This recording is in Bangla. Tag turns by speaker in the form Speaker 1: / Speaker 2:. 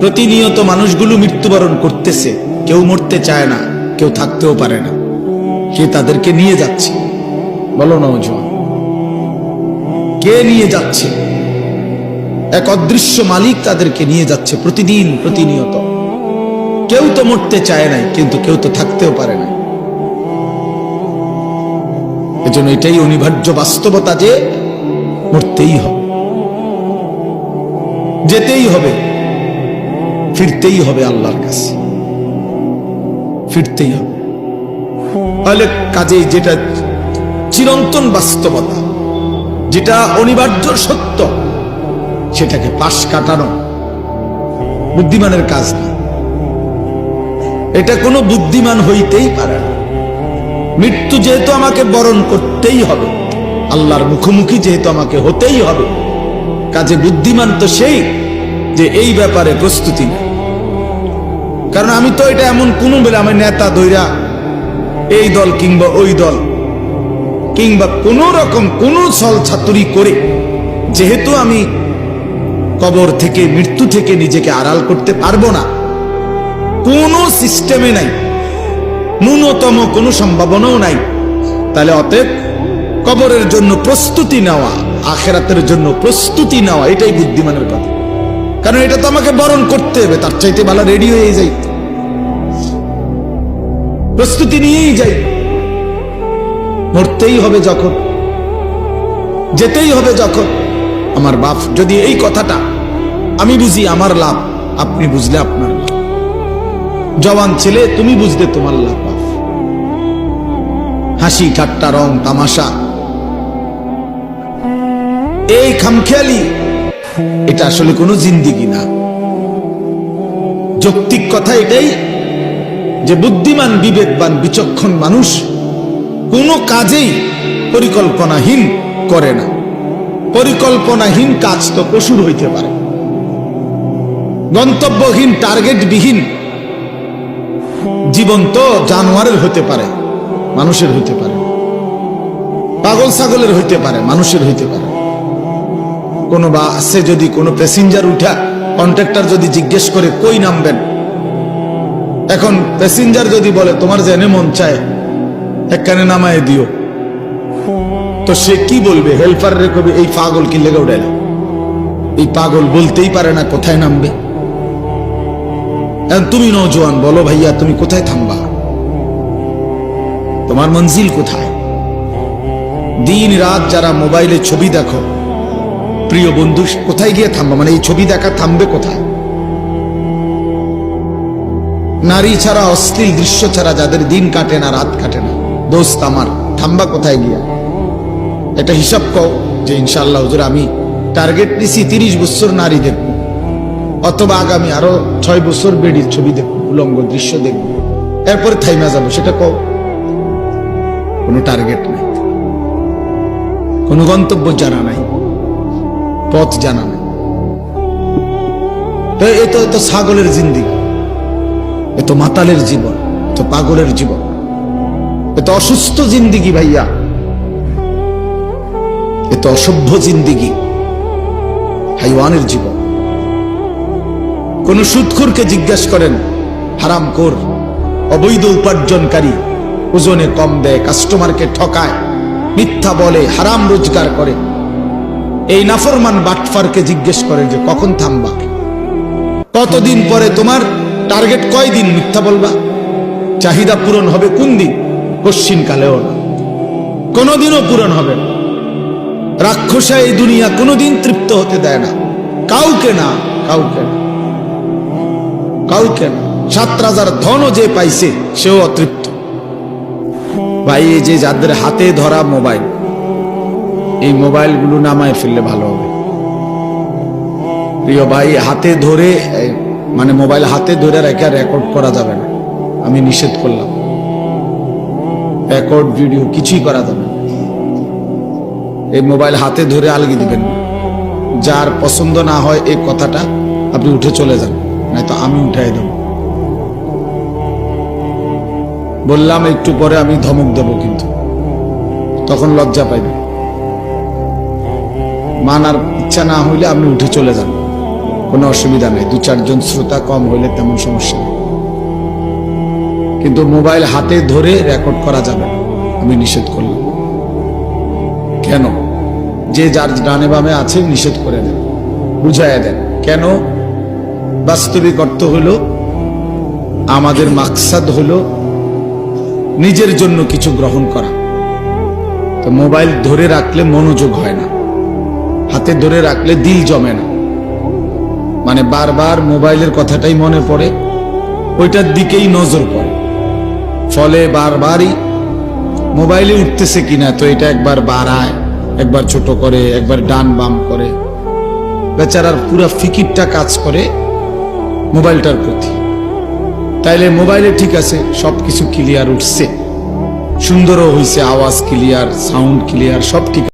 Speaker 1: প্রতিনিয়ত মানুষগুলো মৃত্যুবরণ করতেছে। কেউ মরতে চায় না, কেউ থাকতেও পারে না। সে তাদেরকে নিয়ে যাচ্ছে। বলো নজওয়ান কে নিয়ে যাচ্ছে? এক অদৃশ্য মালিক তাদেরকে নিয়ে যাচ্ছে প্রতিদিন, প্রতিনিয়ত। কেউ তো মরতে চায় নাই, কিন্তু কেউ তো থাকতেও পারে না এজন্য এটাই অনিবার্য বাস্তবতা যে মরতেই হবে। যেতেই হবে। ফিরতেই হবে আল্লাহর কাছে। ফিরতেই হবে। তাহলে কাজেই যেটা চিরন্তন বাস্তবতা, যেটা অনিবার্য সত্য, সেটাকে পাশ কাটানো বুদ্ধিমানের কাজ না। এটা কোনো বুদ্ধিমান হইতেই পারে না। মৃত্যু যেহেতু আমাকে বরণ করতেই হবে, আল্লাহর মুখোমুখি যেহেতু আমাকে হতেই হবে, কাজে বুদ্ধিমান তো সেই যে এই ব্যাপারে প্রস্তুতি নেয়। কারণ আমি তো এটা এমন কোন বেলা আমার নেতা দৈরা এই দল কিংবা ওই দল কিংবা কোন রকম কোন ছল ছাতুরি করে যেহেতু আমি কবর থেকে, মৃত্যু থেকে নিজেকে আড়াল করতে পারব না, কোন সিস্টেমে নাই, ন্যূনতম কোনো সম্ভাবনাও নাই, তাহলে অতএব কবরের জন্য প্রস্তুতি নেওয়া, আখেরাতের জন্য প্রস্তুতি নেওয়া, এটাই বুদ্ধিমানের কথা। কারণ এটা তো আমাকে বরণ করতে হবে, তার চাইতে ভালো রেডি হয়ে যাই প্রস্তুতি নিয়েই যাই। মরতেই হবে যখন, যেতেই হবে যখন। আমার বাপ, যদি এই কথাটা, আমি বুঝি আমার লাভ, আপনি বুঝলে আপনার লাভ। জওয়ান ছেলে, তুমি বুঝলে তোমার লাভ। বাপ হাসি, ঠাট্টা, রং, তামাশা। এই খামখেয়ালি, এটা আসলে কোনো জিন্দিগি না। যৌক্তিক কথা এটাই যে বুদ্ধিমান, বিবেকবান, বিচক্ষণ মানুষ কোনো কাজেই পরিকল্পনাহীন করে না। পরিকল্পনাহীন কাজ তো পশুর হইতে পারে। গন্তব্যহীন, টার্গেটবিহীন জীবন তো জানোয়ারের হতে পারে, মানুষের হইতে পারে। পাগল ছাগলের হইতে পারে, মানুষের হইতে পারে। কোনো বা আছে যদি কোনো প্যাসেঞ্জার উঠা, কন্ট্রাক্টর যদি জিজ্ঞেস করে কই নামবেন এখন প্যাসেঞ্জার যদি বলে, তোমার জেনে মন চায় একখানে নামায় দিও। তো সে কি বলবে? হেল্পার রে কবি, এই পাগল কি লেগে উঠে এই পাগল বলতেই পারে না কোথায় নামবে। তুমি নজওয়ান বলো ভাইয়া, তুমি কোথায় থামবা? তোমার মঞ্জিল কোথায়? দিন রাত যারা মোবাইলে ছবি দেখো, প্রিয় বন্ধু, কোথায় গিয়ে থামবা? মানে এই ছবি দেখা থামবে কোথায়? নারী ছাড়া অশ্লীল দৃশ্য ছাড়া যাদের দিন কাটে না, রাত কাটে না। দোস্ত আমার, থামবা কোথায় গিয়া? এটা হিসাব কও যে ইনশাল্লাহ হুজুর, আমি টার্গেট নিছি তিরিশ বছর নারী দেখব অথবা আগামী আরও ছয় বছর বেডির ছবি দেখব, উলঙ্গ দৃশ্য দেখব। এরপরে থাইমা যাব, সেটা কও। কোনো টার্গেট নাই। কোনো গন্তব্য জানা নাই। পথ জানা নাই। তো, এ তো ছাগলের জিন্দিগি। এ তো মাতালের জীবন তো পাগলের জীবন, এ তো অসুস্থ জিন্দিগি ভাইয়া, এ তো অসভ্য জিন্দিগি, হাইওয়ানের জীবন। কোন সুৎখুরকে জিজ্ঞেস করেন, হারাম কর, অবৈধ উপার্জনকারী, ওজনে কম দেয় কাস্টমারকে ঠকায়, মিথ্যা বলে, হারাম রোজগার করে। এই নাফরমান বাটফারকে জিজ্ঞেস করেন যে, কখন থামবা? কতদিন পরে তোমার টার্গেট কয় দিন মিথ্যা বলবা? চাহিদা পূরণ হবে কোন দিন? কশ্চিন কালেও না। কোনোদিনও পূরণ হবে না। রাক্ষসা এই দুনিয়া কোনোদিন তৃপ্ত হতে দেয় না। কাউকে না কাউকে না। কাউকে না। সাত রাজার ধনও যে পাইছে, সেও অতৃপ্ত। ভাই, এই যে যাদের হাতে ধরা মোবাইল, এই মোবাইলগুলো নামায় ফেললে ভালো হবে। প্রিয় ভাই, হাতে ধরে মানে মোবাইল হাতে ধরে রেখে রেকর্ড করা যাবে না। আমি নিষেধ করলাম। রেকর্ড ভিডিও কিছুই করা যাবে না। এই মোবাইল হাতে ধরে আলগি দিবেন যার পছন্দ না হয় এই কথাটা আপনি উঠে চলে যান, নয়তো আমি উঠাই দেব। বললাম, একটু পরে আমি ধমক দেব কিন্তু। তখন লজ্জা পাইবে মানার ইচ্ছা না হইলে আপনি উঠে চলে যান। কোনো অসুবিধা নেই। দু চারজন শ্রোতা কম হইলে তেমন সমস্যা নেই। কিন্তু মোবাইল হাতে ধরে রেকর্ড করা যাবে না। আমি নিষেধ করলাম। কেন? যে যার ডানে বামে আছে নিষেধ করে দেন। বুঝাইয়া দেন। কেন? বাস্তবিক অর্থ হলো, আমাদের মাকসাদ হলো নিজের জন্য কিছু গ্রহণ করা। তো মোবাইল ধরে রাখলে মনোযোগ হয় না। হাতে ধরে রাখলে দিল জমে না। মানে বারবার মোবাইলের কথাটাই মনে পড়ে, ওইটার দিকেই নজর পড়ে। ফলে বারবারই মোবাইলে উঠতেছে কিনা তো এটা একবার বাড়ায়, একবার ছোট করে, একবার ডান বাম করে। বেচারার পুরা ফিকিরটা কাজ করে মোবাইলটার প্রতি। তাইলে মোবাইলে ঠিক আছে, সবকিছু ক্লিয়ার উঠছে। সুন্দরও হয়েছে আওয়াজ ক্লিয়ার সাউন্ড ক্লিয়ার সব ঠিক